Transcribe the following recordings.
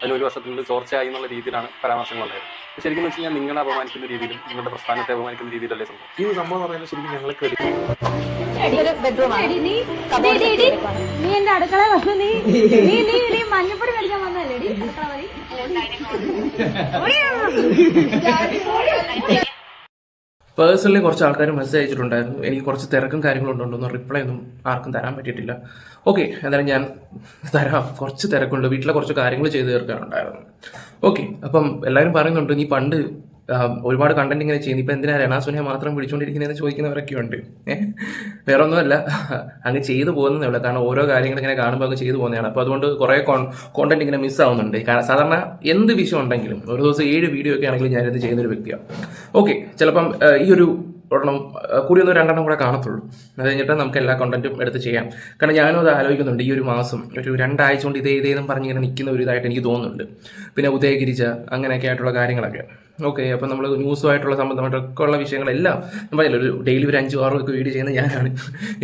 അതിന് ഒരു വർഷത്തിനുള്ളിൽ ചോർച്ചയായി എന്നുള്ള രീതിയിലാണ് പരാമർശങ്ങൾ ഉണ്ടായത് ശരിക്കും വെച്ച് കഴിഞ്ഞാൽ നിങ്ങളെ അപമാനിക്കുന്ന രീതിയിലും നിങ്ങളുടെ പ്രസ്ഥാനത്തെ അപമാനിക്കുന്ന രീതിയിലല്ലേ സംഭവം? ഈ സംഭവം എന്ന് പറയുന്നത് ശരിക്കും ഞങ്ങൾ ക്രെഡിറ്റ് ഇതൊരു ബെഡ്റൂമാണ് നീ. നീ എന്റെ അടുക്കള വന്നു നീ നീ നീ നീ മഞ്ഞപ്പൊടി മേടിക്കാൻ വന്നല്ലേ ഡി അടുക്കള വഴി. പേഴ്സണലി കുറച്ച് ആൾക്കാർ മെസ്സേജ് അയച്ചിട്ടുണ്ടായിരുന്നു. എനിക്ക് കുറച്ച് തിരക്കും കാര്യങ്ങളും ഉണ്ടോന്ന് റിപ്ലൈ ഒന്നും ആർക്കും തരാൻ പറ്റിയിട്ടില്ല. ഓക്കെ എന്തായാലും ഞാൻ തരാം. കുറച്ച് തിരക്കുണ്ട്. വീട്ടിലെ കുറച്ച് കാര്യങ്ങൾ ചെയ്തു തീർക്കാനുണ്ടായിരുന്നു. ഓക്കെ അപ്പം എല്ലാവരും പറയുന്നുണ്ട് നീ പണ്ട് ഒരുപാട് കണ്ടന്റ് ഇങ്ങനെ ചെയ്യുന്നു. ഇപ്പം എന്തിനാ രണാസുനെ മാത്രം വിളിച്ചുകൊണ്ടിരിക്കുന്നതെന്ന് ചോദിക്കുന്നവരൊക്കെ ഉണ്ട്. വേറെ ഒന്നുമല്ല അങ്ങ് ചെയ്തു പോകുന്നതേ ഉള്ളൂ. കാരണം ഓരോ കാര്യങ്ങൾ ഇങ്ങനെ കാണുമ്പോൾ അങ്ങ് ചെയ്തു പോകുന്നതാണ്. അപ്പോൾ അതുകൊണ്ട് കുറേ കോണ്ടന്റ് ഇങ്ങനെ മിസ് ആവുന്നുണ്ട്. കാരണം സാധാരണ എന്ത് വിഷയം ഉണ്ടെങ്കിലും ഒരു ദിവസം ഏഴ് വീഡിയോ ഒക്കെ ആണെങ്കിലും ഞാനിത് ചെയ്യുന്ന ഒരു വ്യക്തിയാണ്. ഓക്കെ ചിലപ്പം ഈ ഒരു ഒരെണ്ണം കൂടി ഒന്ന് രണ്ടെണ്ണം കൂടെ കാണത്തുള്ളൂ. അത് കഴിഞ്ഞിട്ട് നമുക്ക് എല്ലാ കണ്ടന്റും എടുത്ത് ചെയ്യാം. കാരണം ഞാനും അത് ആലോചിക്കുന്നുണ്ട്. ഈ ഒരു മാസം ഒരു രണ്ടാഴ്ച കൊണ്ട് ഇതേ ഇതേന്നും പറഞ്ഞ് ഇങ്ങനെ നിൽക്കുന്ന ഒരു ഇതായിട്ട് എനിക്ക് തോന്നുന്നുണ്ട്. പിന്നെ ഉദയഗിരിച്ച അങ്ങനെയൊക്കെ ആയിട്ടുള്ള കാര്യങ്ങളൊക്കെ. ഓക്കെ അപ്പം നമ്മൾ ന്യൂസുമായിട്ടുള്ള സംബന്ധമായിട്ടൊക്കെ ഉള്ള വിഷയങ്ങളെല്ലാം നമ്മൾ ഒരു ഡെയിലി ഒരു അഞ്ചും ആറും ഒക്കെ വീഡിയോ ചെയ്യുന്ന ഞാനാണ്.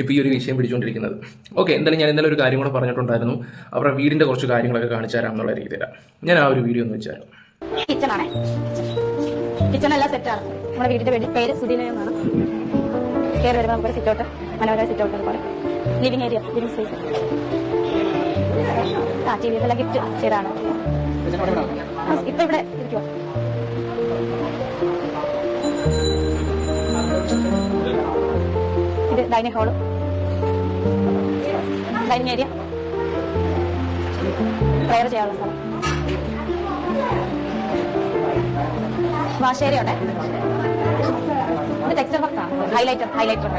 ഇപ്പോൾ ഈ ഒരു വിഷയം പിടിച്ചുകൊണ്ടിരിക്കുന്നത്. ഓക്കെ എന്തായാലും ഞാൻ ഇന്നലെ ഒരു കാര്യം കൂടെ പറഞ്ഞിട്ടുണ്ടായിരുന്നു. അവരുടെ വീടിന്റെ കുറച്ച് കാര്യങ്ങളൊക്കെ കാണിച്ചു തരാം എന്നുള്ള രീതിയിലാണ്. ഞാൻ ആ ഒരു വീഡിയോ ഒന്ന് വെച്ചാൽ കിച്ചൺ എല്ലാം സെറ്റാണ് നമ്മുടെ വീടിന്റെ പേര് പേര് സുധീലയം എന്നാണ്. കയറി വരുമ്പോൾ നമുക്കൊരു സിറ്റൗട്ട് മനോഹര സിറ്റൗട്ട് അതുപോലെ ലിവിംഗ് ഏരിയ ലിവിംഗ് സ്പേസ് ആ ടി വി എല്ലാം ഗിഫ്റ്റ് ചെയ്താണ് ഇപ്പൊ ഇവിടെ ഇരിക്കുവോ. ഇത് dining hall dining area prayer ചെയ്യാനുള്ള സ്ഥലം. വാഷേരി ഉണ്ട് ടെക്സ്റ്റർ വർക്കാണ് ഹൈലൈറ്റർ ഹൈലൈറ്റർ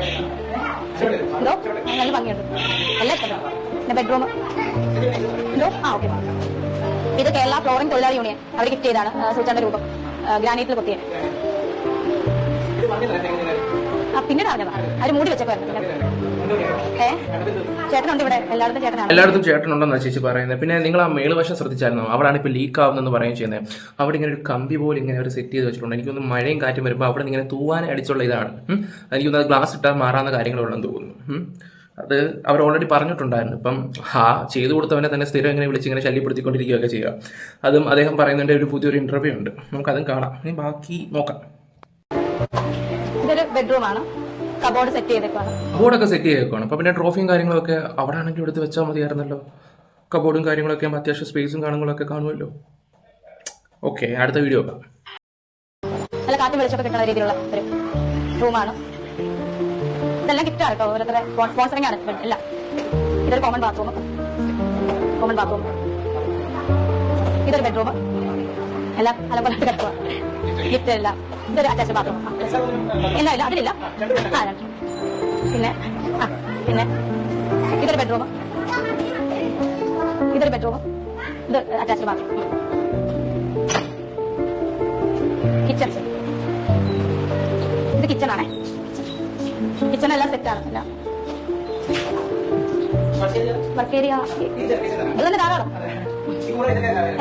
എന്തോ നല്ല ഭംഗിയുണ്ട്. നല്ല ഇഷ്ടപ്പെട്ടു പിന്നെ ബെഡ്റൂം എന്തോ ആ ഓക്കെ ഇത് കേരള ഫ്ലോറിംഗ് തൊഴിലാളി യൂണിയൻ അവർ ഗിഫ്റ്റ് ചെയ്താണ് സൂചാന്റെ രൂപം. ഗ്രാനൈറ്റിൽ കൊത്തിയ. പിന്നീട് അറിഞ്ഞതാ അവർ മൂടി വെച്ചേക്കുവായിരുന്നു ഏ? ചേട്ടനുണ്ട് ഇവിടെ. എല്ലായിടത്തും ചേട്ടനാണ്. എല്ലായിടത്തും ചേട്ടനുണ്ടെന്നാണ് ചേച്ചി പറയുന്നത് പിന്നെ നിങ്ങൾ ആ മേളുവശം ശ്രദ്ധിച്ചായിരുന്നു? അവിടെയാണ് ഇപ്പോൾ ലീക്ക് ആവുന്നതെന്ന് പറയുകയും ചെയ്യുന്നത് അവിടെ ഇങ്ങനെ ഒരു കമ്പി പോലെ ഇങ്ങനെ ഒരു സെറ്റ് ചെയ്ത് വെച്ചിട്ടുണ്ട്. എനിക്കൊന്ന് മഴയും കാറ്റും വരുമ്പോൾ അവിടെ നിന്ന് ഇങ്ങനെ തൂവാനെ അടിച്ചുള്ള ഇതാണ്. എനിക്കൊന്ന് അത് ഗ്ലാസ് ഇട്ടാൽ മാറാവുന്ന കാര്യങ്ങളുള്ളതെന്ന് തോന്നുന്നു. അത് അവർ ഓൾറെഡി പറഞ്ഞിട്ടുണ്ടായിരുന്നു. ഇപ്പം ആ ചെയ്തു കൊടുത്തവനെ തന്നെ സ്ഥിരം ഇങ്ങനെ വിളിച്ച് ഇങ്ങനെ ശല്യപ്പെടുത്തിക്കൊണ്ടിരിക്കുകയൊക്കെ ചെയ്യുക. അതും അദ്ദേഹം പറയുന്നതിന്റെ ഒരു പുതിയൊരു ഇന്റർവ്യൂ ഉണ്ട്. നമുക്കതും കാണാം. ഇനി ബാക്കി നോക്കാം. ഇതൊരു ബെഡ്റൂമാണ് കബോർഡ് സെറ്റ് ചെയ്തേക്കുവാണ്. ബോർഡൊക്കെ സെറ്റ് ചെയ്തേക്കാണ് അപ്പൊ പിന്നെ ട്രോഫിയും കാര്യങ്ങളൊക്കെ അവിടെ ആണെങ്കിൽ എടുത്ത് വെച്ചാൽ മതിയായിരുന്നല്ലോ കബോർഡും കാര്യങ്ങളൊക്കെ ആകുമ്പോൾ അത്യാവശ്യം സ്പേസും കാര്യങ്ങളൊക്കെ കാണുമല്ലോ. ഓക്കെ അടുത്ത വീഡിയോ നല്ല കാറ്റ് വെളിച്ചൊക്കെ കിട്ടുന്ന രീതിയിലുള്ള ഒരു റൂമാണ് ഇതെല്ലാം ഗിഫ്റ്റാണ് കേട്ടോ ഓരോരുത്തരെ സ്പോൺസറിംഗ് ആണ്. എല്ലാം. ഇതൊരു കോമൺ ബാത്റൂം കോമൺ ബാത്റൂം ഇതൊരു ബെഡ്റൂം എല്ലാം അലപോലെ കിടക്കുക ഗിഫ്റ്റ് എല്ലാം ഇതൊരു അറ്റാച്ച് ബാത്റൂം ഇല്ല ഇല്ല അതിലില്ല. ആ. പിന്നെ ആ പിന്നെ ഇതൊരു ബെഡ്റൂം ഇതൊരു ബെഡ്റൂം ഇത് അറ്റാച്ച്ഡ് ബാത്റൂം കിച്ചൺ ഇത് കിച്ചൺ ആണേ. കിച്ചൺ എല്ലാം സെറ്റ് ആണ്. എല്ലാം വർക്ക് ഏരിയ ഇത് തന്നെ ധാരാളം.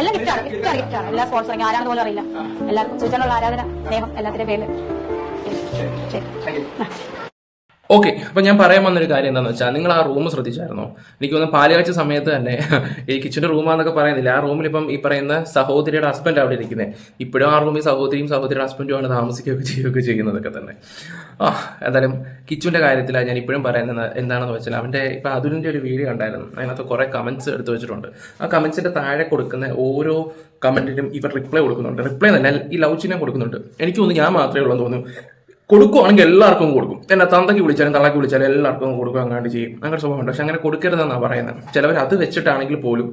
എല്ലാം ഗിഫ്റ്റാണ് ഗിഫ്റ്റാണ് ഗിഫ്റ്റാണ് എല്ലാ സ്പോൺസറിങ് ആരാണെന്ന് പോലും അറിയില്ല. എല്ലാവർക്കും സൂചനയുള്ള ആരാധന സ്നേഹം എല്ലാത്തിന്റെ പേരിൽ. ശരി ഓക്കെ അപ്പം ഞാൻ പറയാൻ വന്നൊരു കാര്യം എന്താണെന്ന് വെച്ചാൽ നിങ്ങൾ ആ റൂം ശ്രദ്ധിച്ചായിരുന്നോ? എനിക്ക് തോന്നുന്നു പാലിയാഴ്ച സമയത്ത് തന്നെ ഈ കിച്ചന്റെ റൂമാന്നൊക്കെ പറയുന്നില്ല? ആ റൂമിൽ ഇപ്പം ഈ പറയുന്ന സഹോദരിയുടെ ഹസ്ബൻഡ് അവിടെ ഇരിക്കുന്നത് ഇപ്പോഴും ആ റൂമിൽ സഹോദരിയും സഹോദരിയുടെ ഹസ്ബൻഡുമാണ് താമസിക്കുകയൊക്കെ ചെയ്യുകയൊക്കെ ചെയ്യുന്നതൊക്കെ തന്നെ. ആ എന്തായാലും കിച്ചുവിന്റെ കാര്യത്തിലാണ് ഞാൻ ഇപ്പോഴും പറയുന്നത് എന്താണെന്ന് വെച്ചാൽ അവന്റെ ഇപ്പം അതുലിന്റെ ഒരു വീഡിയോ ഉണ്ടായിരുന്നു അതിനകത്ത് കുറേ കമന്റ്സ് എടുത്തു വെച്ചിട്ടുണ്ട്. ആ കമന്റ്സിന്റെ താഴെ കൊടുക്കുന്ന ഓരോ കമന്റിനും ഇവർ റിപ്ലൈ കൊടുക്കുന്നുണ്ട്. റിപ്ലൈ തന്നെ ഈ ലവ് ചിഹ്നം കൊടുക്കുന്നുണ്ട്. എനിക്ക് തോന്നുന്നു ഞാൻ മാത്രമേ ഉള്ളൂ തോന്നുന്നു. കൊടുക്കുവാണെങ്കിൽ എല്ലാവർക്കും കൊടുക്കും. എന്നെ തന്തയ്ക്ക് വിളിച്ചാലും തള്ളക്ക് വിളിച്ചാലും എല്ലാവർക്കും കൊടുക്കും അങ്ങാണ്ട് ചെയ്യും. അങ്ങനെ സ്വഭാവമുണ്ട് പക്ഷെ അങ്ങനെ കൊടുക്കരുതെന്നാണ് പറയുന്നത്. ചിലവർ അത് വെച്ചിട്ടാണെങ്കിൽ പോലും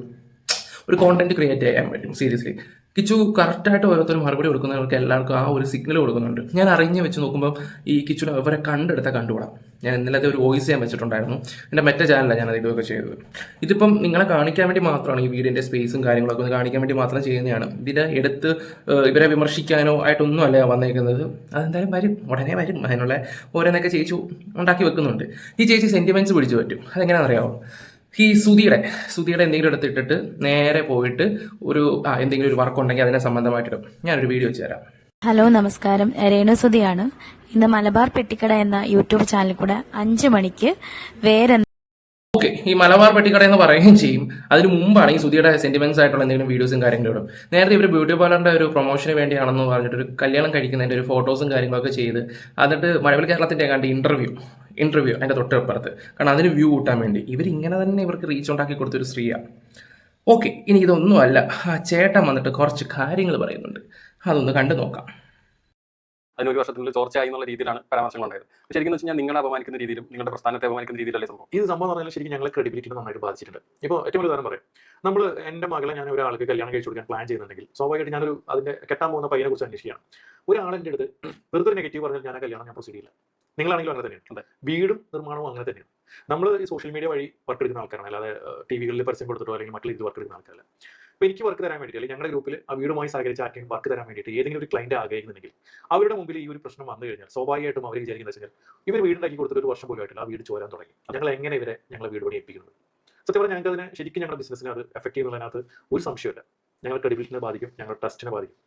ഒരു കോണ്ടന്റ് ക്രിയേറ്റ് ചെയ്യാൻ പറ്റും സീരിയസ്ലി കിച്ചു കറക്റ്റായിട്ട് ഓരോരുത്തർ മറുപടി കൊടുക്കുന്നവർക്ക് എല്ലാവർക്കും ആ ഒരു സിഗ്നൽ കൊടുക്കുന്നുണ്ട്. ഞാൻ അറിഞ്ഞ് വെച്ച് നോക്കുമ്പോൾ ഈ കിച്ചുനെ ഇവരെ കണ്ടെടുത്ത കണ്ടുകൂടാം. ഞാൻ ഇന്നലത്തെ ഒരു വോയിസ് ചെയ്യാൻ വെച്ചിട്ടുണ്ടായിരുന്നു. എന്റെ മറ്റേ ചാനലാണ് ഞാൻ ഇതൊക്കെ ചെയ്തത്. ഇതിപ്പം നിങ്ങളെ കാണിക്കാൻ വേണ്ടി മാത്രമാണ് ഈ വീടിന്റെ സ്പേസും കാര്യങ്ങളൊക്കെ ഒന്ന് കാണിക്കാൻ വേണ്ടി മാത്രം ചെയ്യുന്നതാണ്. ഇതിനെ എടുത്ത് ഇവരെ വിമർശിക്കാനോ ആയിട്ടൊന്നും അല്ല വന്നേക്കുന്നത്. അതെന്തായാലും വരും. ഉടനെ വരും. അതിനുള്ള ഓരോന്നൊക്കെ ചേച്ചി ഉണ്ടാക്കി വെക്കുന്നുണ്ട്. ഈ ചേച്ചി സെന്റിമെന്റ്സ് പിടിച്ചു പറ്റും. അതെങ്ങനെയാണെന്ന് അറിയാമോ ഈ സുധീടെ സുധീടെ എന്തെങ്കിലും എടുത്തിട്ടിട്ട് നേരെ പോയിട്ട് ഒരു ആ എന്തെങ്കിലും ഒരു വർക്ക് ഉണ്ടെങ്കിൽ അതിനെ സംബന്ധമായിട്ടിടും. ഞാനൊരു വീഡിയോ വെച്ച് തരാം. ഹലോ നമസ്കാരം. രേണു സുധിയാണ്. ഇന്ന് മലബാർ പെട്ടിക്കട എന്ന യൂട്യൂബ് ചാനലിൽ കൂടെ അഞ്ചു മണിക്ക് വേറെ ഓക്കെ ഈ മലബാർ പെട്ടിക്കട എന്ന് പറയുകയും ചെയ്യും. അതിന് മുമ്പാണ് ഈ സുധിയുടെ സെന്റിമെന്റ്സ് ആയിട്ടുള്ള എന്തെങ്കിലും വീഡിയോസും കാര്യങ്ങളും ഇടും. നേരത്തെ ഇവർ ബ്യൂട്ടി പാർലറിന്റെ ഒരു പ്രൊമോഷന് വേണ്ടിയാണെന്ന് പറഞ്ഞിട്ട് ഒരു കല്യാണം കഴിക്കുന്നതിന്റെ ഒരു ഫോട്ടോസും കാര്യങ്ങളൊക്കെ ചെയ്ത് എന്നിട്ട് മഴവിൽ കേരളത്തിന്റെ കണ്ട് ഇന്റർവ്യൂ ഇന്റർവ്യൂ അതിന്റെ തൊട്ടപ്പുറത്ത്. കാരണം അതിന് വ്യൂ കൂട്ടാൻ വേണ്ടി. ഇവർ ഇങ്ങനെ തന്നെ ഇവർക്ക് റീച്ച് ഉണ്ടാക്കി കൊടുത്തൊരു സ്ത്രീയാണ് ഓക്കെ ഇനി ഇതൊന്നുമല്ല ആ ചേട്ടൻ വന്നിട്ട് കുറച്ച് കാര്യങ്ങൾ പറയുന്നുണ്ട്. അതൊന്ന് കണ്ടു നോക്കാം. അതിനൊരു വർഷത്തിനുള്ളിൽ ചോർച്ചയായി എന്നുള്ള രീതിയിലാണ് പരാമർശങ്ങൾ ഉണ്ടായത് പക്ഷേ ശരിക്കും വെച്ച് കഴിഞ്ഞാൽ നിങ്ങളെ അപമാനിക്കുന്ന രീതിയിലും നിങ്ങളുടെ പ്രസ്ഥാനത്തെ അപമാനിക്കുന്ന രീതിയിലല്ലേ സംഭവം? ഇത് സംഭവം എന്ന് പറഞ്ഞാൽ ശരിക്കും ഞങ്ങളെ ക്രെഡിബിലിറ്റിനെ നന്നായിട്ട് ബാധിച്ചിട്ടുണ്ട്. ഇപ്പോൾ ഏറ്റവും വലിയ ഉദാഹരണം പറയാം. നമ്മൾ എന്റെ മകളെ ഞാൻ ഒരാൾക്ക് കല്യാണം കഴിച്ചു കൊടുക്കാൻ പ്ലാൻ ചെയ്യുന്നുണ്ടെങ്കിൽ സ്വാഭാവികമായിട്ട് ഞാനൊരു അതിന്റെ കെട്ടാൻ പോകുന്ന പയ്യനെ കുറിച്ച് അന്വേഷിക്കുകയാണ്. ഒരാളെന്റെ അടുത്ത് വെറുതെ നെഗറ്റീവ് പറഞ്ഞാൽ ഞാൻ ആ കല്യാണം ഞാൻ പ്രൊസീഡ് ചെയ്യില്ല. നിങ്ങളാണെങ്കിലും അങ്ങനെ തന്നെയാണ്. അതെ. വീടും നിർമ്മാണവും അങ്ങനെ തന്നെയാണ്. നമ്മൾ ഈ സോഷ്യൽ മീഡിയ വഴി വർക്ക് എടുക്കുന്ന ആൾക്കാരാണ്. അല്ലാതെ ടി വികളിൽ പരസ്യം കൊടുത്തിട്ടോ അല്ലെങ്കിൽ മറ്റുള്ള ഇത് വർക്ക് എടുക്കുന്ന ആൾക്കാരല്ല. അപ്പോൾ എനിക്ക് വർക്ക് തരാൻ വേണ്ടിയിട്ട് അല്ലെങ്കിൽ ഞങ്ങളുടെ ഗ്രൂപ്പിൽ ആ വീടുമായി സഹകരിച്ച് ആർക്കെങ്കിലും വർക്ക് തരാൻ വേണ്ടിയിട്ട് ഏതെങ്കിലും ഒരു ക്ലൈന്റ് ആഗ്രഹിക്കുന്നുണ്ടെങ്കിൽ അവരുടെ മുമ്പിൽ ഈ ഒരു പ്രശ്നം വന്നു കഴിഞ്ഞാൽ സ്വാഭാവികമായിട്ടും അവർ വിചാരിക്കുന്നത് വെച്ചാൽ ഇവർ വീടുണ്ടാക്കി കൊടുത്തിട്ട് ഒരു വർഷം പോലും ആയിട്ടില്ല ആ വീട് ചോരാൻ തുടങ്ങി. ഞങ്ങൾ എങ്ങനെ ഇവരെ ഞങ്ങളെ വീട് പണി ഏൽപ്പിക്കുന്നത് സത്യം പറഞ്ഞാൽ ഞങ്ങൾക്ക് അതിനെ ശരിക്കും ഞങ്ങളുടെ ബിസിനസ്സിനെ അത് എഫക്ട് ചെയ്യുന്നതിനകത്ത് ഒരു സംശയമില്ല ഞങ്ങളുടെ ക്രെഡിബിലിറ്റിനെ ബാധിക്കും ഞങ്ങളുടെ ട്രസ്റ്റിനെ ബാധിക്കും.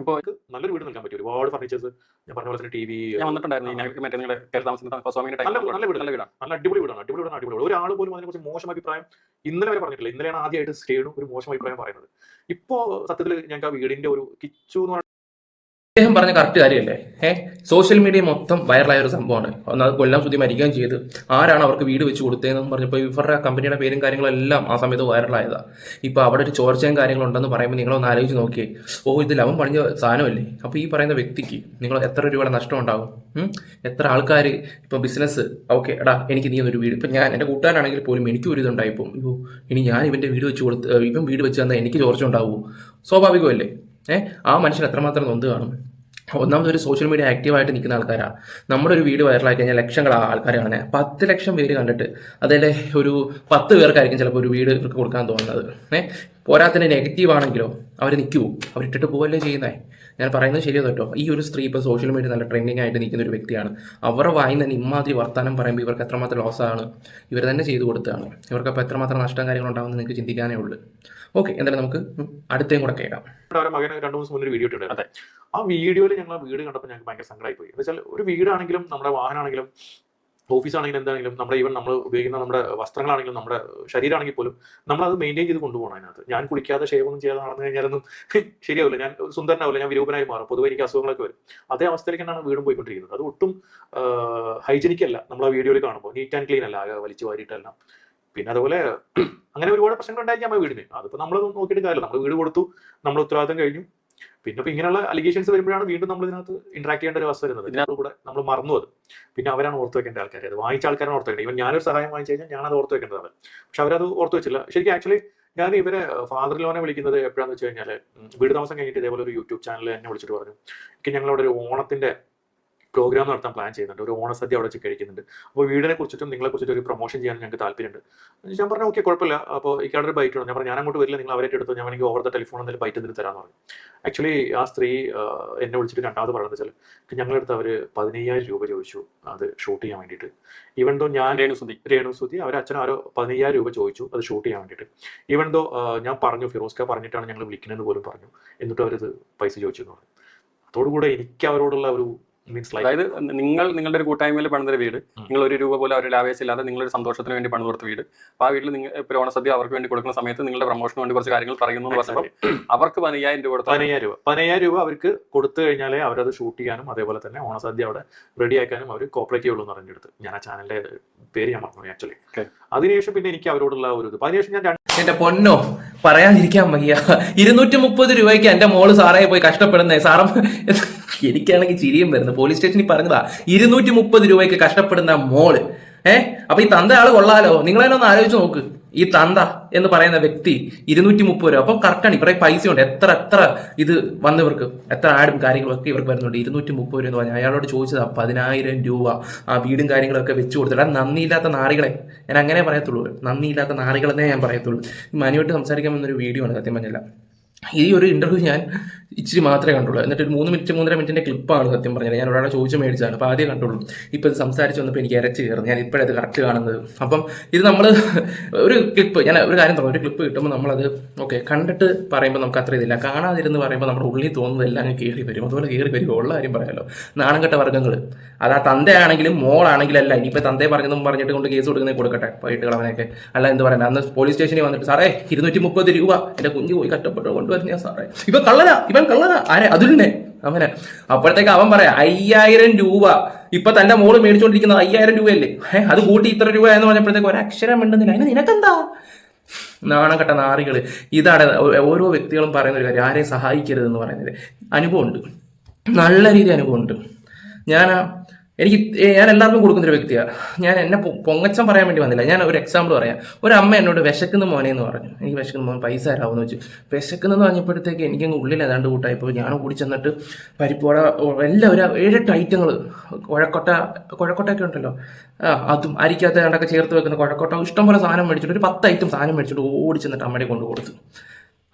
ഇപ്പോൾ നല്ലൊരു വീട് നൽകാൻ പറ്റും ഒരുപാട് ഫർണിച്ചേഴ്സ് ഞാൻ പറഞ്ഞ പോലെ തന്നെ ടി വി ഞാൻ വന്നിട്ടുണ്ടായിരുന്നു. ഞങ്ങൾക്ക് മറ്റേ നിങ്ങളുടെ കേരള താമസിക്കുന്ന ഹോസ്വാമിയുടെ നല്ല നല്ല വീട് നല്ല വീടാണ്. നല്ല അടിപൊളി വീടാണ് അടിപൊളി വീടാണ് അടിപൊളി ഒരാൾ പോലും അതിനെക്കുറിച്ച് മോശം അഭിപ്രായം ഇന്നലെ വരെ പറഞ്ഞിട്ടില്ല. ഇന്നലെയാണ് ആദ്യമായിട്ട് സ്റ്റേഡും ഒരു മോശം അഭിപ്രായം പറയുന്നത്. ഇപ്പോ സത്യത്തിൽ ഞങ്ങൾക്ക് ആ വീടിന്റെ ഒരു കിച്ചു എന്ന് അദ്ദേഹം പറഞ്ഞ കറക്റ്റ് കാര്യമല്ലേ? ഏ? സോഷ്യൽ മീഡിയ മൊത്തം വൈറലായ ഒരു സംഭവമാണ്. അത് കൊല്ലം സുധി മരിക്കുകയും ചെയ്ത്. ആരാണ് അവർക്ക് വീട് വെച്ച് കൊടുത്തതെന്ന് പറഞ്ഞപ്പോൾ ഇവരുടെ കമ്പനിയുടെ പേരും കാര്യങ്ങളും എല്ലാം ആ സമയത്ത് വൈറലായതാ ഇപ്പോൾ അവിടെ ഒരു ചോർച്ചയും കാര്യങ്ങളുണ്ടെന്ന് പറയുമ്പോൾ നിങ്ങളൊന്ന് ആലോചിച്ച് നോക്കി ഓ ഇത് ലവൻ പണിഞ്ഞ സാധനമല്ലേ? അപ്പോൾ ഈ പറയുന്ന വ്യക്തിക്ക് നിങ്ങൾ എത്ര രൂപയുടെ നഷ്ടം ഉണ്ടാകും? എത്ര ആൾക്കാർ ഇപ്പോൾ ബിസിനസ് ഓക്കെ എടാ എനിക്ക് നീ ഒരു വീട് ഇപ്പം ഞാൻ എന്റെ കൂട്ടുകാരാണെങ്കിൽ പോലും എനിക്കും ഒരു ഇതുണ്ടായിപ്പോൾ അയ്യോ ഇനി ഞാൻ ഇവന്റെ വീട് വെച്ച് കൊടുത്ത് ഇവൻ വീട് വെച്ച് തന്നാൽ എനിക്ക് ചോർച്ച ഉണ്ടാവുമോ? സ്വാഭാവികമല്ലേ? ഏഹ് ആ മനുഷ്യൻ എത്രമാത്രം നൊന്ത് കാണും? ഒന്നാമത് ഒരു സോഷ്യൽ മീഡിയ ആക്റ്റീവായിട്ട് നിൽക്കുന്ന ആൾക്കാരാണ് നമ്മുടെ ഒരു വീഡിയോ വൈറലായി കഴിഞ്ഞാൽ ലക്ഷങ്ങൾ ആൾക്കാരാണ്. പത്ത് ലക്ഷം പേര് കണ്ടിട്ട് അതിലെ ഒരു പത്ത് പേർക്കായിരിക്കും ചിലപ്പോൾ ഒരു വീട് ഇവർക്ക് കൊടുക്കാൻ തോന്നുന്നത്. ഏ? പോരാത്തിന് നെഗറ്റീവ് ആണെങ്കിലോ അവർ നിൽക്കുമോ അവരിട്ടിട്ട് പോവല്ലേ ചെയ്യുന്നേ? ഞാൻ പറയുന്നത് ശരിയോ തെറ്റോ? ഈ ഒരു സ്ത്രീ ഇപ്പോൾ സോഷ്യൽ മീഡിയ നല്ല ട്രെൻഡിങ് ആയിട്ട് നിൽക്കുന്ന ഒരു വ്യക്തിയാണ്. അവരുടെ വായിന്ന് തന്നെ വർത്താനം പറയുമ്പോൾ ഇവർക്ക് എത്രമാത്രം ലോസാണ് ഇവർ തന്നെ ചെയ്തു കൊടുത്തതാണ്. ഇവർക്ക് അപ്പോൾ എത്രമാത്രം നഷ്ടം കാര്യങ്ങളുണ്ടാകുമെന്ന് നിങ്ങൾക്ക് ചിന്തിക്കാനേ ഉള്ളൂ. ഓക്കെ എന്തായാലും നമുക്ക് അടുത്തേയും കൂടെ കേൾക്കാം. അവരുടെ മകന് രണ്ടു ദിവസം മുന്നേ ഒരു വീഡിയോ അതെ. ആ വീഡിയോയിൽ ഞങ്ങൾ വീട് കണ്ടപ്പോൾ ഞങ്ങൾക്ക് ഭയങ്കര സങ്കടമായി പോയി എന്ന് വെച്ചാൽ ഒരു വീടാണെങ്കിലും നമ്മുടെ വാഹനമാണെങ്കിലും ഓഫീസാണെങ്കിലും എന്താണെങ്കിലും നമ്മുടെ ഈവൻ നമ്മൾ ഉപയോഗിക്കുന്ന നമ്മുടെ വസ്ത്രങ്ങളാണെങ്കിലും നമ്മുടെ ശരീരമാണെങ്കിൽ പോലും നമ്മൾ അത് മെയിന്റെയിൻ ചെയ്ത് കൊണ്ടുപോകണം അതിനകത്ത്. ഞാൻ കുളിക്കാതെ ഷേവൊന്നും ചെയ്യാതെ നടന്നു കഴിഞ്ഞാലൊന്നും ശരിയാവില്ല. ഞാൻ സുന്ദരനാവില്ല ഞാൻ വിരൂപനായി മാറും. പൊതുവെ എനിക്ക് അസുഖങ്ങളൊക്കെ വരും. അതേ അവസ്ഥയിലേക്ക് തന്നെയാണ് വീടും പോയിക്കൊണ്ടിരിക്കുന്നത്. അത് ഒട്ടും ഹൈജനിക്കല്ല. നമ്മൾ ആ വീഡിയോയിൽ കാണുമ്പോൾ. നീറ്റ് ആൻഡ് ക്ലീൻ അല്ല ആകെ വലിച്ചു വാരിയിട്ടല്ല. പിന്നെ അതുപോലെ അങ്ങനെ ഒരുപാട് പ്രശ്നങ്ങൾ ഉണ്ടായിരിക്കാം നമ്മൾ വീടിന്. അതിപ്പോൾ നമ്മൾ നോക്കിയിട്ട് കാര്യമില്ല. നമ്മൾ വീട് കൊടുത്തു നമ്മൾ ഉത്തരവാദിത്തം കഴിഞ്ഞു. പിന്നെ ഇപ്പൊ ഇങ്ങനെയുള്ള അലിഗേഷൻസ് വരുമ്പോഴാണ് വീണ്ടും നമ്മൾ ഇതിനകത്ത് ഇന്ററാക്ട് ചെയ്യേണ്ട ഒരു അവസ്ഥ വരുന്നത്. ഇതിനകത്ത് കൂടെ നമ്മൾ മറന്നു അത്. പിന്നെ അവരാണ് ഓർത്ത് വെക്കേണ്ട ആൾക്കാർ അത് വാങ്ങിച്ച ആൾക്കാരാണ് ഓർത്ത് വെക്കേണ്ടത്. ഇവൻ ഞാനൊരു സഹായം വാങ്ങിച്ചു കഴിഞ്ഞാൽ ഞാനത് ഓർത്ത് വെക്കേണ്ടതാണ് പക്ഷെ അവരത് ഓർത്ത് വെച്ചില്ല. ശരിക്കും ആക്ച്വലി ഞാൻ ഇവരെ ഫാദർ ലോനെ വിളിക്കുന്നത് എപ്പോഴാന്ന് വെച്ച് കഴിഞ്ഞാൽ വീട് താമസം കഴിഞ്ഞിട്ട് ഇതേപോലെ ഒരു യൂട്യൂബ് ചാനൽ എന്നെ വിളിച്ചിട്ട് പറഞ്ഞു. എനിക്ക് ഞങ്ങളവിടെ ഒരു ഓണത്തിന്റെ പ്രോഗ്രാം നടത്താൻ പ്ലാൻ ചെയ്യുന്നുണ്ട്. ഒരു ഓണസദ്യ അവിടെ വെച്ച് കഴിക്കുന്നുണ്ട്. അപ്പോൾ വീടിനെ കുറിച്ചിട്ടും നിങ്ങളെ കുറിച്ചിട്ട് ഒരു പ്രൊമോഷൻ ചെയ്യാൻ ഞങ്ങൾക്ക് താല്പര്യമുണ്ട്. ഞാൻ പറഞ്ഞു ഓക്കെ കുഴപ്പമില്ല. അപ്പോൾ ഒരു ബൈറ്റ് ഉണ്ട് ഞാൻ പറഞ്ഞു ഞാൻ അങ്ങോട്ട് വരില്ല. നിങ്ങൾ അവരെ എടുത്ത്. ഞാൻ എനിക്ക് ഓവർ ദ ടെലിഫോൺ എന്തെങ്കിലും ബൈറ്റ് എന്തെങ്കിലും തരാമെന്ന് പറഞ്ഞു. ആക്ച്വലി ആ സ്ത്രീ എന്നെ വിളിച്ചിട്ട് രണ്ടാമത് പറയുന്നത് വെച്ചാൽ ഞങ്ങളെടുത്ത് അവർ പതിനയ്യായിരം രൂപ ചോദിച്ചു. അത് ഷൂട്ട് ചെയ്യാൻ വേണ്ടിയിട്ട്. ഈവൻ ദോ ഞാൻ രേണുസുതി. രേണുസുതി അവർ അച്ഛൻ ആരോ പതിനയ്യായിരം രൂപ ചോദിച്ചു. അത് ഷൂട്ട് ചെയ്യാൻ വേണ്ടിയിട്ട്. ഈവൻ ദോ ഞാൻ പറഞ്ഞു ഫിറോസ്ക പറഞ്ഞിട്ടാണ് ഞങ്ങൾ വിളിക്കുന്നതെന്ന് പോലും പറഞ്ഞു. എന്നിട്ട് അവരത് പൈസ ചോദിച്ചു എന്ന് പറഞ്ഞു. അതോടുകൂടെ എനിക്ക് അവരോടുള്ള ഒരു അതായത് നിങ്ങൾ നിങ്ങളുടെ ഒരു കൂട്ടായ്മയിൽ പണിതൊരു വീട് നിങ്ങൾ ഒരു രൂപ പോലും ഒരു ഇല്ലാതെ നിങ്ങളൊരു സന്തോഷത്തിന് വേണ്ടി പണിത് കൊടുത്ത വീട്. അപ്പോൾ ആ വീട്ടിൽ നിങ്ങൾ ഇപ്പോൾ ഓണസദ്യ അവർക്ക് വേണ്ടി കൊടുക്കുന്ന സമയത്ത് നിങ്ങളുടെ പ്രൊമോഷന് വേണ്ടി കുറച്ച് കാര്യങ്ങൾ പറയുന്നു എന്ന് പറഞ്ഞപ്പോൾ അവർക്ക് പതിനയ്യായിരം രൂപ കൊടുത്താൽ പതിനയ്യായിരം രൂപ. പതിനയ്യായിരം രൂപ അവർക്ക് കൊടുത്തു കഴിഞ്ഞാലേ അവരത് ഷൂട്ട് ചെയ്യാനും അതേപോലെ തന്നെ ഓണസദ്യ അവിടെ റെഡി ആക്കാനും അവർ കോപ്പറേറ്റ് ചെയ്യുള്ളൂ എന്ന് പറഞ്ഞെടുത്ത് ഞാൻ ആ ചാനലിന്റെ പേര് ഞാൻ പറഞ്ഞു ആക്ച്വലി അതിനുശേഷം പിന്നെ എനിക്ക് അവരോടുള്ള ഒരു ഇത്. അതിനുശേഷം ഞാൻ എന്റെ പൊന്നോ പറയാതിരിക്കാൻ വയ്യ. ഇരുന്നൂറ്റി മുപ്പത് രൂപയ്ക്ക് എന്റെ മോൾ സാറായി പോയി കഷ്ടപ്പെടുന്നേ. സാറും എനിക്കാണെങ്കിൽ ചിരിയും വരുന്നു. പോലീസ് സ്റ്റേഷനിൽ പറഞ്ഞതാ ഇരുന്നൂറ്റി മുപ്പത് രൂപയ്ക്ക് കഷ്ടപ്പെടുന്ന മോൾ. ഏഹ് അപ്പൊ ഈ തന്ത ആൾ കൊള്ളാലോ? നിങ്ങൾ തന്നെ ഒന്ന് ആലോചിച്ച് നോക്ക്. ഈ തന്ത എന്ന് പറയുന്ന വ്യക്തി ഇരുന്നൂറ്റി മുപ്പത് രൂപ. അപ്പം കറക്റ്റാണ് ഇവരെ പൈസ ഉണ്ട് എത്ര എത്ര ഇത് വന്നവർക്ക് എത്ര ആഡും കാര്യങ്ങളൊക്കെ ഇവർക്ക് വരുന്നുണ്ട്. ഇരുന്നൂറ്റി മുപ്പത് രൂപ എന്ന് പറഞ്ഞാൽ അയാളോട് ചോദിച്ചതാ പതിനായിരം രൂപ ആ വീടും കാര്യങ്ങളൊക്കെ വെച്ച് കൊടുത്തിട്ട്. നന്ദിയില്ലാത്ത നാറികളെ. ഞാൻ അങ്ങനെ പറയത്തുള്ളൂ. നന്ദിയില്ലാത്ത നാറികളെന്നേ ഞാൻ പറയത്തുള്ളൂ. മനുവായിട്ട് സംസാരിക്കാൻ വന്നൊരു വീഡിയോ ആണ് സത്യം പറഞ്ഞില്ല ഈ ഒരു ഇന്റർവ്യൂ ഞാൻ ഇച്ചിരി മാത്രമേ കണ്ടുള്ളൂ. എന്നിട്ട് ഒരു മൂന്ന് മിനിറ്റ് മൂന്നര മിനിറ്റിന്റെ ക്ലിപ്പാണ് സത്യം പറഞ്ഞത്. ഞാൻ ഒരാളെ ചോദിച്ചു മേടിച്ചാണ് അപ്പോൾ ആദ്യം കണ്ടുള്ളൂ. ഇപ്പോൾ ഇത് സംസാരിച്ച് വന്നപ്പോൾ എനിക്ക് ഇരച്ച് കയറുന്നു. ഞാൻ ഇപ്പോഴത് കറക്റ്റ് കാണുന്നത്. അപ്പം ഇത് നമ്മൾ ഒരു ക്ലിപ്പ് ഞാൻ ഒരു കാര്യം തോന്നുന്നു ഒരു ക്ലിപ്പ് കിട്ടുമ്പോൾ നമ്മളത് ഓക്കെ കണ്ടിട്ട് പറയുമ്പോൾ നമുക്ക് അത്ര ഇതില്ല. കാണാതിരുന്ന് പറയുമ്പോൾ നമ്മുടെ ഉള്ളിൽ തോന്നുന്നതെല്ലാം അങ്ങ് കയറി വരും. അതുപോലെ കയറി വരും. ഉള്ള കാര്യം പറയാമല്ലോ നാണംകെട്ട വർഗങ്ങൾ അത് ആ തന്തയാണെങ്കിലും മോളാണെങ്കിലും അല്ല ഇനിയിപ്പോൾ തന്തയെ പറഞ്ഞതും പറഞ്ഞിട്ട് കൊണ്ട് കേസ് കൊടുക്കുന്നത് കൊടുക്കട്ടെ പോയിട്ട് കളവനൊക്കെ. അല്ല എന്ത് പറയുന്നത് അന്ന് പോലീസ് സ്റ്റേഷനിൽ വന്നിട്ട് സാറേ ഇരുന്നൂറ്റി മുപ്പത് രൂപ എന്റെ കുഞ്ഞ് പോയി കഷ്ടപ്പെട്ട് കൊണ്ടുവരുന്ന സാറേ. ഇവൻ കള്ളനാ ഇവൻ കള്ളനാ. ആരെ? അതുലിനെ. അവനെ അപ്പോഴത്തേക്ക് അവൻ പറയാം അയ്യായിരം രൂപ. ഇപ്പൊ തന്റെ മോൾ മേടിച്ചോണ്ടിരിക്കുന്നത് അയ്യായിരം രൂപയല്ലേ? ഏഹ് അത് കൂട്ടി ഇത്ര രൂപ എന്ന് പറഞ്ഞപ്പോഴത്തേക്ക് ഒരക്ഷരം മിണ്ടുന്നില്ല. അതിന് നിനക്കെന്താ? നാണംകെട്ട നാറികൾ. ഇതാണ് ഓരോ വ്യക്തികളും പറയുന്ന ഒരു കാര്യം. ആരെയും സഹായിക്കരുതെന്ന് പറയുന്നത്. അനുഭവമുണ്ട്. നല്ല രീതിയിൽ അനുഭവമുണ്ട്. ഞാൻ എനിക്ക് ഞാൻ എല്ലാവർക്കും കൊടുക്കുന്നൊരു വ്യക്തിയാണ് ഞാൻ എന്നെ പൊങ്ങച്ചം പറയാൻ വേണ്ടി വന്നില്ല. ഞാൻ ഒരു എക്സാമ്പിൾ പറയാം. ഒരു അമ്മ എന്നോട് വിശക്കുന്ന മോനെ എന്ന് പറഞ്ഞു. എനിക്ക് വിശക്കുന്ന മോൻ പൈസ തരാമെന്ന് വെച്ചു വിശക്കുന്നെന്ന് പറഞ്ഞപ്പോഴത്തേക്ക് എനിക്ക് ഉള്ളിൽ ഏതാണ്ട് കൂട്ടായിപ്പോൾ ഞാൻ കൂടി ചെന്നിട്ട് പരിപ്പോട എല്ലാം ഒരു ഏഴെട്ട് ഐറ്റങ്ങൾ കുഴക്കൊട്ട കുഴക്കൊട്ടയൊക്കെ ഉണ്ടല്ലോ. ആ അതും അരിക്കകത്ത് കണ്ടൊക്കെ ചേർത്ത് വെക്കുന്ന കുഴക്കൊട്ട ഇഷ്ടംപോലെ സാധനം മേടിച്ചിട്ട് ഒരു പത്ത് ഐറ്റം സാധനം മേടിച്ചിട്ട് ഓടി ചെന്നിട്ട് അമ്മയുടെ കൊണ്ട് കൊടുത്തു.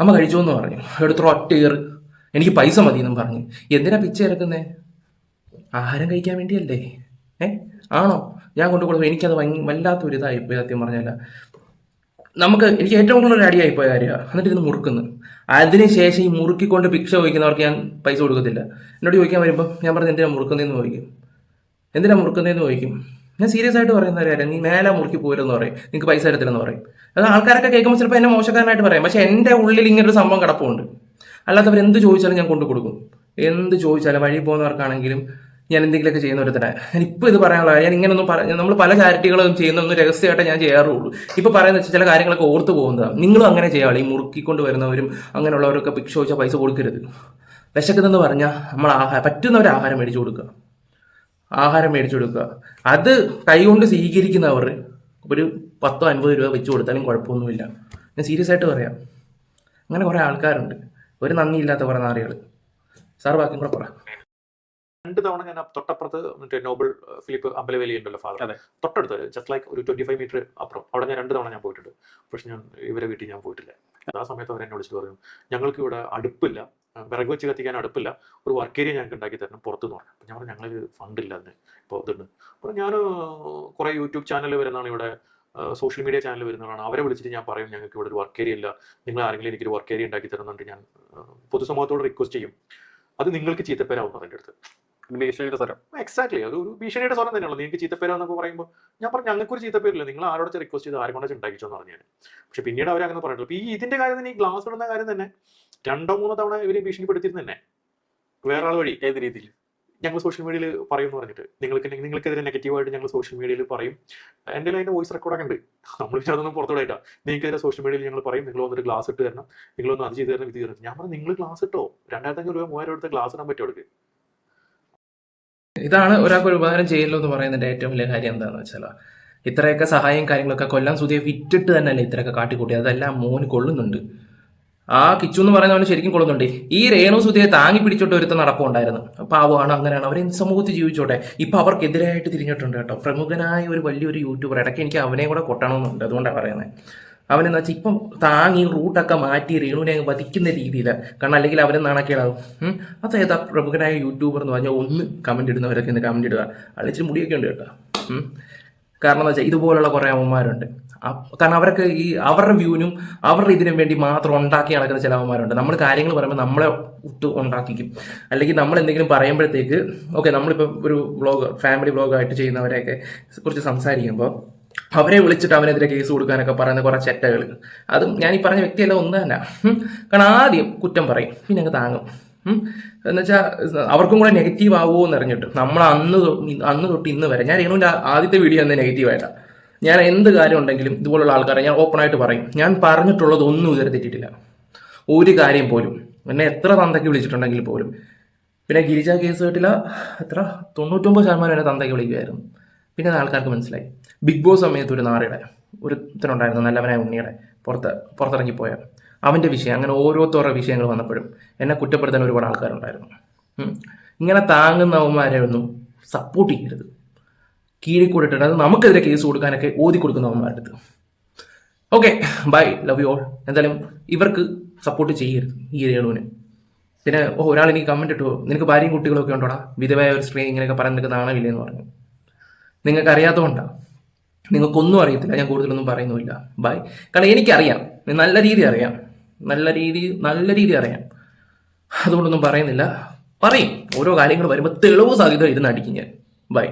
അമ്മ കഴിച്ചു എന്ന് പറഞ്ഞു. എടുത്തോ ഒറ്റ എനിക്ക് പൈസ മതി എന്നും പറഞ്ഞു. എന്തിനാ പിച്ച ഇറക്കുന്നേ? ആഹാരം കഴിക്കാൻ വേണ്ടിയല്ലേ? ഏ? ആണോ? ഞാൻ കൊണ്ടു കൊടുത്തു എനിക്കത് വല്ലാത്തൊരു ഇതായിപ്പോയി സത്യം പറഞ്ഞല്ല നമുക്ക് എനിക്ക് ഏറ്റവും കൂടുതൽ ഒരു അടിയായിപ്പോയ കാര്യമാണ് എന്നിട്ട് ഇരുന്ന് മുറുക്കുന്നു. അതിനുശേഷം ഈ മുറുക്കിക്കൊണ്ട് ഭിക്ഷ ചോദിക്കുന്നവർക്ക് ഞാൻ പൈസ കൊടുക്കത്തില്ല. എന്നോട് ചോദിക്കാൻ വരുമ്പോൾ ഞാൻ പറഞ്ഞു എന്തിനാ മുറുക്കുന്നതെന്ന് ചോദിക്കും. എന്തിനാ മുറുക്കുന്നതെന്ന് ചോദിക്കും? ഞാൻ സീരിയസ് ആയിട്ട് പറയുന്ന ഒരു കാര്യം നീ മേലെ മുറുക്കി പോരെന്ന് പറയും. നിങ്ങൾക്ക് പൈസ തരത്തില്ലെന്ന് പറയും. അത് ആൾക്കാരൊക്കെ കേൾക്കുമ്പോൾ ചിലപ്പോൾ എന്നെ മോശക്കാരനായിട്ട് പറയും. പക്ഷേ എന്റെ ഉള്ളിൽ ഇങ്ങനെ ഒരു സംഭവം കിടപ്പുണ്ട്. അല്ലാത്തവർ എന്ത് ചോദിച്ചാലും ഞാൻ കൊണ്ടു കൊടുക്കും. എന്ത് ചോദിച്ചാലും വഴി പോകുന്നവർക്കാണെങ്കിലും ഞാൻ എന്തെങ്കിലുമൊക്കെ ചെയ്യുന്ന ഒരു തന്നെ ഇപ്പൊ ഇത് പറയാനുള്ള ഞാൻ ഇങ്ങനൊന്നും പറഞ്ഞ നമ്മൾ പല ചാരിറ്റികളും ചെയ്യുന്ന ഒന്ന് രഹസ്യമായിട്ട് ഞാൻ ചെയ്യാറുള്ളൂ. ഇപ്പോൾ പറയുന്ന വെച്ചാൽ ചില കാര്യങ്ങളൊക്കെ ഓർത്ത് പോകുന്നതാണ് നിങ്ങളും അങ്ങനെ ചെയ്യാവുള്ളൂ ഈ മുറുക്കിക്കൊണ്ട് വരുന്നവരും അങ്ങനെയുള്ളവരൊക്കെ ഭിക്ഷ ചോദിച്ചാൽ പൈസ കൊടുക്കരുത്. വിശക്കുന്നതെന്ന് പറഞ്ഞാൽ നമ്മൾ ആഹാരം പറ്റുന്നവർ ആഹാരം മേടിച്ചു കൊടുക്കുക. ആഹാരം മേടിച്ചു കൊടുക്കുക. അത് കൈകൊണ്ട് സ്വീകരിക്കുന്നവർ ഒരു പത്തോ അൻപത് രൂപ വെച്ച് കൊടുത്താലും കുഴപ്പമൊന്നുമില്ല. ഞാൻ സീരിയസ് ആയിട്ട് പറയാം. അങ്ങനെ കുറേ ആൾക്കാരുണ്ട്. ഒരു നന്ദിയില്ലാത്ത കുറേ നാറികൾ സാർ ബാക്കി കൂടെ പറ. രണ്ട് തവണ ഞാൻ തൊട്ടപ്പുറത്ത് മറ്റേ നോബൽ ഫിലിപ്പ് അമ്പലവേലി ഉണ്ടല്ലോ ഫാദർ. തൊട്ടടുത്ത് ജസ്റ്റ് ലൈക്ക് ഒരു ട്വന്റി ഫൈവ് മീറ്റർ അപ്പുറം. അവിടെ ഞാൻ രണ്ട് തവണ ഞാൻ പോയിട്ടുണ്ട്. പക്ഷെ ഞാൻ ഇവരെ വീട്ടിൽ ഞാൻ പോയിട്ടില്ല. ആ സമയത്ത് അവർ എന്നെ വിളിച്ചിട്ട് പറഞ്ഞു ഞങ്ങൾക്ക് ഇവിടെ അടുപ്പില്ല. വിറക് വെച്ച് കത്തിക്കാൻ അടുപ്പില്ല. ഒരു വർക്ക് ഏരിയ ഞങ്ങൾക്ക് ഉണ്ടാക്കി തരണം പുറത്തുനിന്ന് പറഞ്ഞു. അപ്പം ഞാൻ പറഞ്ഞു ഞങ്ങൾക്ക് ഫണ്ടില്ല അതിന്. ഇപ്പോൾ ഇതുണ്ട്. അപ്പോൾ ഞാൻ കുറേ യൂട്യൂബ് ചാനൽ വരുന്നതാണ് ഇവിടെ സോഷ്യൽ മീഡിയ ചാനൽ വരുന്നതാണ്. അവരെ വിളിച്ചിട്ട് ഞാൻ പറയും ഞങ്ങൾക്ക് ഇവിടെ ഒരു വർക്ക് ഏരിയ ഇല്ല. നിങ്ങൾ ആരെങ്കിലും എനിക്കൊരു വർക്ക് ഏരിയ ഉണ്ടാക്കി തരുന്നുണ്ട് ഞാൻ പൊതുസമൂഹത്തോട് റിക്വസ്റ്റ് ചെയ്യും. അത് നിങ്ങൾക്ക് ചീത്തപ്പേരാവും അതിന്റെ അടുത്ത്. ഭീഷണിയുടെ സ്വരം. എക്സാക്ട്ലി അത് ഒരു ഭീഷണിയുടെ സ്വരം തന്നെയാണ് നിങ്ങൾക്ക് ചീത്തപ്പേരാന്നൊക്കെ പറയുമ്പോൾ ഞാൻ പറഞ്ഞു ഞങ്ങൾക്ക് ഒരു ചീത്തപ്പേരില്ല. നിങ്ങൾ ആരോട് റിക്വസ്റ്റ് ചെയ്ത് ആരും ഉണ്ടാക്കിച്ചോ എന്ന് പറഞ്ഞു പക്ഷെ പിന്നീട് അവർ അങ്ങനെ പറഞ്ഞിട്ടുള്ളൂ ഇപ്പൊ ഈ ഇതിന്റെ കാര്യം തന്നെ ഈ ഗ്ലാസ് ഇടുന്ന കാര്യം തന്നെ രണ്ടോ മൂന്നോ തവണ ഇവർ ഭീഷണിപ്പെടുത്തിയിരുന്നു തന്നെ. വേറെ ആൾ വഴി. ഏത് രീതിയിൽ ഞങ്ങൾ സോഷ്യൽ മീഡിയയിൽ പറയും എന്ന് പറഞ്ഞിട്ട്. നിങ്ങൾക്ക് നിങ്ങൾക്കെതിരെ നെഗറ്റീവായിട്ട് ഞങ്ങൾ സോഷ്യൽ മീഡിയയിൽ പറയും. എന്റെ അതിന്റെ വോയിസ് റെക്കോർഡൊക്കെ ഉണ്ട്. നമ്മൾ പിന്നെ അതൊന്നും പുറത്തുവിടായിട്ടാ നിങ്ങൾക്കെതിരെ സോഷ്യൽ മീഡിയയിൽ ഞങ്ങൾ പറയും. നിങ്ങൾ വന്നിട്ട് ഗ്ലാസ് ഇട്ട് തരണം. നിങ്ങളൊന്ന് അത് ചെയ്ത് തരണം ഇത് തരണം. ഞാൻ പറഞ്ഞു നിങ്ങൾ ഗ്ലാസ് ഇട്ടോ? രണ്ടായിരത്തി അഞ്ഞൂറ് രൂപ മൂവായിരം എടുത്ത് ഗ്ലാസ് ഇടാൻ പറ്റുമോ ഇതാണ് ഒരാൾക്ക് ഒരു ഉപകാരം ചെയ്യല്ലോ എന്ന് പറയുന്നതിന്റെ ഏറ്റവും വലിയ കാര്യം എന്താണെന്ന് വെച്ചാൽ ഇത്രയൊക്കെ സഹായം കാര്യങ്ങളൊക്കെ കൊല്ലാൻ സുതിയെ വിറ്റിട്ട് തന്നെയല്ലേ ഇത്രയൊക്കെ കാട്ടിക്കൂട്ടി അതെല്ലാം മോന് കൊള്ളുന്നുണ്ട്. ആ കിച്ചു എന്ന് പറയുന്നവന് ശരിക്കും കൊള്ളുന്നുണ്ട്. ഈ രേണു സുതിയെ താങ്ങി പിടിച്ചോട്ട് ഒരുത്ത നടപ്പുണ്ടായിരുന്നു. പാവമാണ് അങ്ങനെയാണ്. അവർ സമൂഹത്തിൽ ജീവിച്ചോട്ടെ. ഇപ്പൊ അവർക്കെതിരായിട്ട് തിരിഞ്ഞിട്ടുണ്ട് കേട്ടോ. പ്രമുഖനായ ഒരു വലിയൊരു യൂട്യൂബർ ഇടയ്ക്ക് എനിക്ക് അവനെ കൂടെ കൊട്ടണമെന്നുണ്ട്. അതുകൊണ്ടാണ് പറയുന്നത് അവനെന്ന് വെച്ചാൽ ഇപ്പം താങ്ങി റൂട്ടൊക്കെ മാറ്റി രേണുവിനെ അങ്ങ് വധിക്കുന്ന രീതിയിലാണ് കാരണം അല്ലെങ്കിൽ അവരെ നാണക്കേടാകും. അത് ഏതാ പ്രമുഖനായ യൂട്യൂബർ എന്ന് പറഞ്ഞാൽ ഒന്ന് കമന്റ് ഇടുന്നവരൊക്കെ ഇന്ന് കമന്റ് ഇടുക. അളിച്ചിരി മുടിയൊക്കെ ഉണ്ട് കേട്ടോ. കാരണം എന്താ വെച്ചാൽ ഇതുപോലുള്ള കുറേ അമ്മമാരുണ്ട് കാരണം അവരൊക്കെ ഈ അവരുടെ വ്യൂവിനും അവരുടെ ഇതിനും വേണ്ടി മാത്രം ഉണ്ടാക്കി നടക്കുന്ന ചില അമ്മമാരുണ്ട് നമ്മൾ കാര്യങ്ങൾ പറയുമ്പോൾ നമ്മളെ ഒട്ട് ഉണ്ടാക്കിക്കും. അല്ലെങ്കിൽ നമ്മൾ എന്തെങ്കിലും പറയുമ്പോഴത്തേക്ക് ഓക്കെ നമ്മളിപ്പോൾ ഒരു വ്ളോഗ് ഫാമിലി വ്ളോഗായിട്ട് ചെയ്യുന്നവരെയൊക്കെ കുറിച്ച് സംസാരിക്കുമ്പോൾ അവരെ വിളിച്ചിട്ട് അവനെതിരെ കേസ് കൊടുക്കാനൊക്കെ പറയുന്ന കുറേ ചെറ്റകൾ. അതും ഞാൻ ഈ പറഞ്ഞ വ്യക്തിയല്ല ഒന്ന് തന്നെ. കാരണം ആദ്യം കുറ്റം പറയും പിന്നെ അങ്ങ് താങ്ങും. എന്നുവെച്ചാൽ അവർക്കും കൂടെ നെഗറ്റീവ് ആവുമോ എന്ന് അറിഞ്ഞിട്ട്. നമ്മൾ അന്ന് അന്ന് തൊട്ട് ഇന്ന് വരെ ഞാൻ രേണുവിന്റെ ആദ്യത്തെ വീഡിയോ തന്നെ നെഗറ്റീവായിട്ടാണ് ഞാൻ എന്ത് കാര്യം ഉണ്ടെങ്കിലും ഇതുപോലുള്ള ആൾക്കാരെ ഞാൻ ഓപ്പൺ ആയിട്ട് പറയും. ഞാൻ പറഞ്ഞിട്ടുള്ളത് ഒന്നും ഇതുവരെ തെറ്റിയിട്ടില്ല ഒരു കാര്യം പോലും. എന്നെ എത്ര തന്തയ്ക്ക് വിളിച്ചിട്ടുണ്ടെങ്കിൽ പോലും. പിന്നെ ഗിരിജ കേസ് കേട്ടില്ല എത്ര? തൊണ്ണൂറ്റൊമ്പത് ശതമാനം എന്നെ തന്തയ്ക്ക് വിളിക്കുമായിരുന്നു പിന്നെ ആൾക്കാർക്ക് മനസ്സിലായി. ബിഗ് ബോസ് സമയത്ത് ഒരു നാറിയുടെ ഒരു ഇത്തനുണ്ടായിരുന്നു നല്ലവനായ ഉണ്ണിയുടെ പുറത്ത് പുറത്തിറങ്ങിപ്പോയ അവന്റെ വിഷയം അങ്ങനെ ഓരോരുത്തരുടെ വിഷയങ്ങൾ വന്നപ്പോഴും എന്നെ കുറ്റപ്പെടുത്താൻ ഒരുപാട് ആൾക്കാരുണ്ടായിരുന്നു. ഇങ്ങനെ താങ്ങുന്നവന്മാരെ ഒന്നും സപ്പോർട്ട് ചെയ്യരുത്. കീഴിൽ കൂടിയിട്ടുണ്ട് അത് നമുക്കെതിരെ കേസ് കൊടുക്കാനൊക്കെ ഓതി കൊടുക്കുന്നവന്മാരുടെ അടുത്ത്. Okay bye love you all എന്തായാലും ഇവർക്ക് സപ്പോർട്ട് ചെയ്യരുത് ഈ രേണുവിന്. പിന്നെ ഒരാൾ എനിക്ക് കമന്റ് ഇട്ടു. നിനക്ക് ഭാര്യയും കുട്ടികളൊക്കെ ഉണ്ടോടാ? വിധവയായ ഒരു സ്ത്രീ ഇങ്ങനെയൊക്കെ പറഞ്ഞിട്ട് നാണമില്ലേ എന്ന് പറഞ്ഞു. നിങ്ങൾക്ക് അറിയാത്തതുകൊണ്ടാണ് നിങ്ങൾക്കൊന്നും അറിയത്തില്ല ഞാൻ കൂടുതലൊന്നും പറയുന്നുമില്ല. ബൈ കാരണം എനിക്കറിയാം. നല്ല രീതി അറിയാം. നല്ല രീതി നല്ല രീതി അറിയാം. അതുകൊണ്ടൊന്നും പറയുന്നില്ല. പറയും. ഓരോ കാര്യങ്ങൾ വരുമ്പോൾ തെളിവ് സാധ്യത ഇരുന്ന് അടിക്കും ഞാൻ. ബൈ